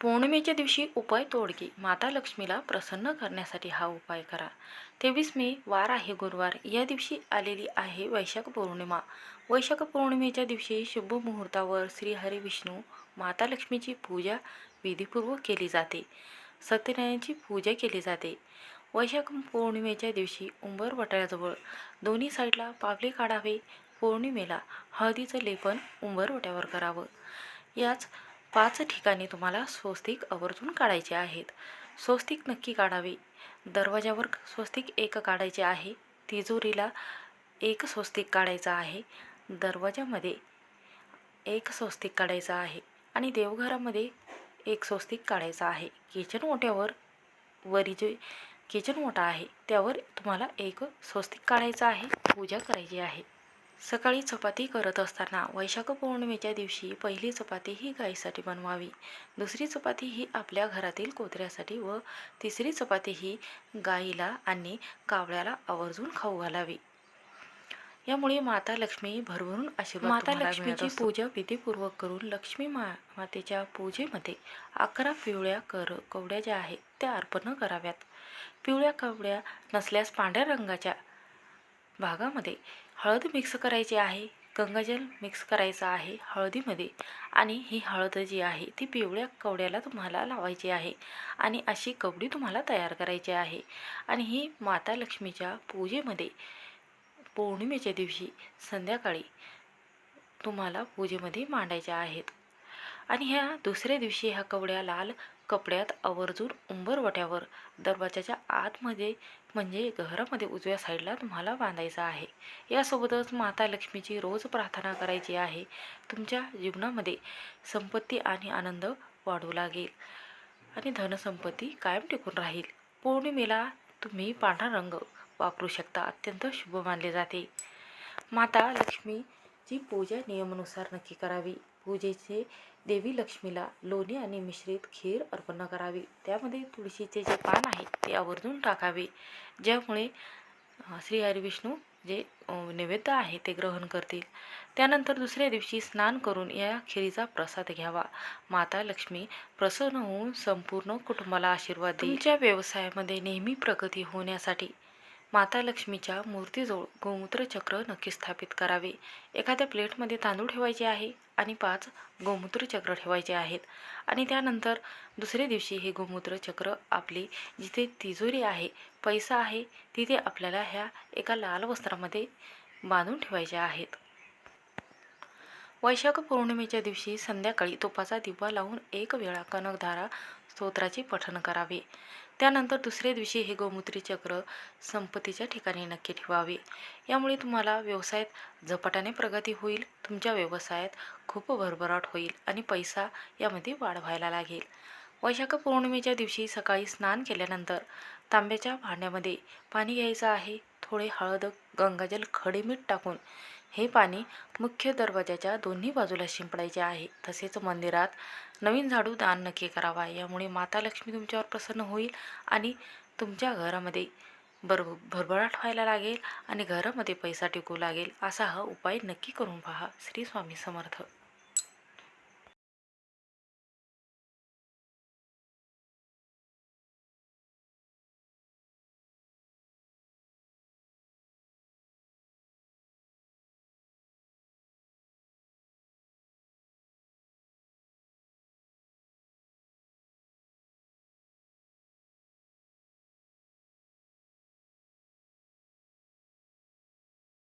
पौर्णिमेच्या दिवशी उपाय तोडगी माता लक्ष्मीला प्रसन्न करण्यासाठी हा उपाय करा. तेवीस मे वार आहे गुरुवार. या दिवशी आलेली आहे वैशाख पौर्णिमा. वैशाख पौर्णिमेच्या दिवशी शुभ मुहूर्तावर श्री हरी विष्णू माता लक्ष्मीची पूजा विधीपूर्वक केली जाते. सत्यनारायणची पूजा केली जाते. वैशाख पौर्णिमेच्या दिवशी उंबर वटाळ्याजवळ दोन्ही साईडला पावले काढावे. पौर्णिमेला हळदीचं लेपन उंबर वट्यावर करावं. याच पाच ठिकाणी तुम्हाला स्वस्तिक आवर्जून काढायचे आहेत. स्वस्तिक नक्की काढावे. दरवाजावर स्वस्तिक एक काढायचे आहे. तिजोरीला एक स्वस्तिक काढायचा आहे. दरवाजामध्ये एक स्वस्तिक काढायचा आहे आणि देवघरामध्ये एक स्वस्तिक काढायचा आहे. किचन ओट्यावर वरी जे किचन ओटा आहे त्यावर तुम्हाला एक स्वस्तिक काढायचा आहे. पूजा करायची आहे. सकाळी चपाती करत असताना वैशाख पौर्णिमेच्या दिवशी पहिली चपाती ही गाईसाठी बनवावी. दुसरी चपाती ही आपल्या घरातील कोत्र्यासाठी व तिसरी चपाती ही गाईला आणि कावळ्याला आवर्जून खाऊ घालावी. यामुळे माता लक्ष्मी भरभरून आशीर्वाद माता लक्ष्मीची पूजा विधीपूर्वक करून लक्ष्मी मा मातेच्या पूजेमध्ये अकरा पिवळ्या कर कवड्या ज्या आहेत त्या अर्पण कराव्यात. पिवळ्या कवड्या नसल्यास पांढऱ्या रंगाच्या भागामध्ये हळद मिक्स करायची आहे गंगाजल मिक्स करायचं आहे हळदीमध्ये आणि ही हळद जी आहे ती पिवळ्या कवड्याला तुम्हाला लावायची आहे आणि अशी कवडी तुम्हाला तयार करायची आहे. आणि ही माता लक्ष्मीच्या पूजेमध्ये पौर्णिमेच्या दिवशी संध्याकाळी तुम्हाला पूजेमध्ये मांडायच्या आहेत. आणि ह्या दुसऱ्या दिवशी ह्या कवड्या लाल कपड्यात आवर्जून उंबरवट्यावर दरवाजाच्या आतमध्ये म्हणजे घरामध्ये उजव्या साईडला तुम्हाला बांधायचा आहे. यासोबतच माता लक्ष्मीची रोज प्रार्थना करायची आहे. तुमच्या जीवनामध्ये संपत्ती आणि आनंद वाढू लागेल आणि धनसंपत्ती कायम टिकून राहील. पौर्णिमेला तुम्ही पांढरा रंग वापरू शकता. अत्यंत शुभ मानले जाते. माता लक्ष्मी जी पूजा नियमानुसार नक्की करावी. पूजेचे देवी लक्ष्मीला लोणी आणि मिश्रित खीर अर्पण करावी. त्यामध्ये तुळशीचे जे पान आहे ते आवर्जून टाकावे. ज्यामुळे श्री हरिविष्णू जे नैवेद्य आहे ते ग्रहण करतील. त्यानंतर दुसऱ्या दिवशी स्नान करून या खिरीचा प्रसाद घ्यावा. माता लक्ष्मी प्रसन्न होऊन संपूर्ण कुटुंबाला आशीर्वाद देईल. तुमच्या व्यवसायामध्ये नेहमी प्रगती होण्यासाठी माता लक्ष्मीच्या मूर्तीजवळ गोमूत्र चक्र नक्की स्थापित करावे. एखाद्या प्लेटमध्ये तांदूळ ठेवायचे आहे आणि पाच गोमूत्र चक्र ठेवायचे आहेत. आणि त्यानंतर दुसऱ्या दिवशी हे गोमूत्र चक्र आपली जिथे तिजोरी आहे पैसा आहे तिथे आपल्याला ह्या एका लाल वस्त्रामध्ये बांधून ठेवायच्या आहेत. वैशाख पौर्णिमेच्या दिवशी संध्याकाळी तुपाचा दिवा लावून एक वेळा कनकधारा स्तोत्राचे पठण करावे. त्यानंतर दुसऱ्या दिवशी हे गोमूत्री चक्र संपत्तीच्या ठिकाणी नक्की ठेवावे. यामुळे तुम्हाला व्यवसायात झपाट्याने प्रगती होईल तुमच्या व्यवसायात खूप भरभराट होईल आणि पैसा यामध्ये वाढ व्हायला लागेल. वैशाख पौर्णिमेच्या दिवशी सकाळी स्नान केल्यानंतर तांब्याच्या भांड्यामध्ये पाणी घ्यायचं आहे. थोडे हळद गंगाजल खडे मीठ टाकून हे पाणी मुख्य दरवाजाच्या दोन्ही बाजूला शिंपडायचे आहे. तसेच मंदिरात नवीन झाडू दान नक्की करावा. यामुळे माता लक्ष्मी तुमच्यावर प्रसन्न होईल आणि तुमच्या घरामध्ये बर भरभराट व्हायला लागेल आणि घरामध्ये पैसा टिकू लागेल असा हा उपाय नक्की करून पहा. श्री स्वामी समर्थ.